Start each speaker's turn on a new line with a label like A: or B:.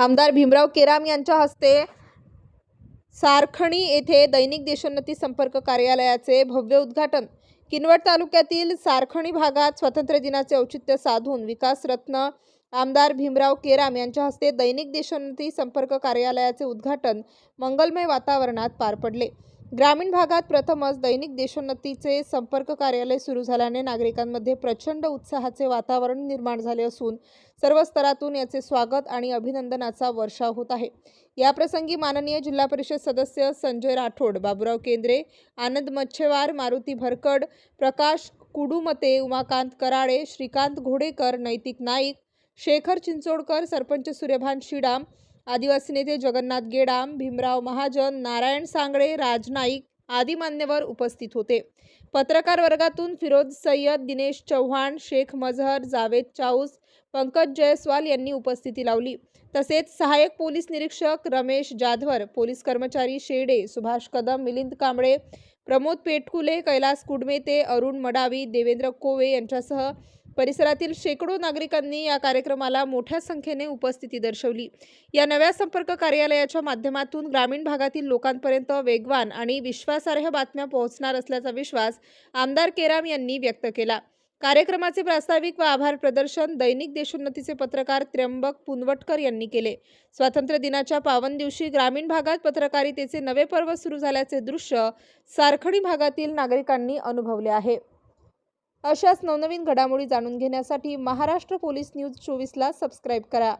A: आमदार भीमराव केराम यांच्या हस्ते सारखणी येथे दैनिक देशोन्नती संपर्क कार्यालयाचे भव्य उद्घाटन. किनवट तालुक्यातील सारखणी भागात स्वातंत्र्य दिनाचे औचित्य साधून विकासरत्न आमदार भीमराव केराम यांच्या हस्ते दैनिक देशोन्नती संपर्क कार्यालयाचे उद्घाटन मंगलमय वातावरणात पार पडले. ग्रामीण भागात प्रथमच दैनिक देशोन्नतीचे संपर्क कार्यालय सुरू झाल्याने नागरिकांमध्ये प्रचंड उत्साहाचे वातावरण निर्माण झाले असून सर्व स्तरातून याचे स्वागत आणि अभिनंदनाचा वर्षाव होत आहे. याप्रसंगी माननीय जिल्हा परिषद सदस्य संजय राठोड बाबुराव केंद्रे आनंद मच्छेवार मारुती भरकड प्रकाश कुडुमते उमाकांत कराळे श्रीकांत घोडेकर नैतिक नाईक शेखर चिंचोडकर सरपंच सूर्यभान शिडाम आदिवासी नेते जगन्नाथ गेडाम भीमराव महाजन नारायण सांगळे राज नाईक आदी मान्यवर उपस्थित होते. पत्रकार वर्गातून फिरोज सय्यद दिनेश चव्हाण शेख मजहर जावेद चाऊस पंकज जयस्वाल यांनी उपस्थिती लावली. तसेच सहाय्यक पोलीस निरीक्षक रमेश जाधवर पोलीस कर्मचारी शेडे सुभाष कदम मिलिंद कांबळे प्रमोद पेटकुले कैलास कुडमेते अरुण मडावी देवेंद्र कोवे यांच्यासह परिसरातील शेकडो नागरिकांनी या कार्यक्रमाला मोठ्या संख्येने उपस्थिती दर्शवली. या नव्या संपर्क कार्यालयाच्या माध्यमातून ग्रामीण भागातील लोकांपर्यंत वेगवान आणि विश्वासार्ह बातम्या पोहोचणार असल्याचा विश्वास आमदार केराम यांनी व्यक्त केला. कार्यक्रमाचे प्रास्ताविक व आभार प्रदर्शन दैनिक देशोन्नतीचे पत्रकार त्र्यंबक पुनवटकर यांनी केले. स्वातंत्र्य दिनाच्या पावन दिवशी ग्रामीण भागात पत्रकारितेचे नवे पर्व सुरू झाल्याचे दृश्य सारखणी भागातील नागरिकांनी अनुभवले आहे. अशाच नवनवीन घडामोडी जाणून घेण्यासाठी महाराष्ट्र पोलीस न्यूज चोवीसला सबस्क्राईब करा.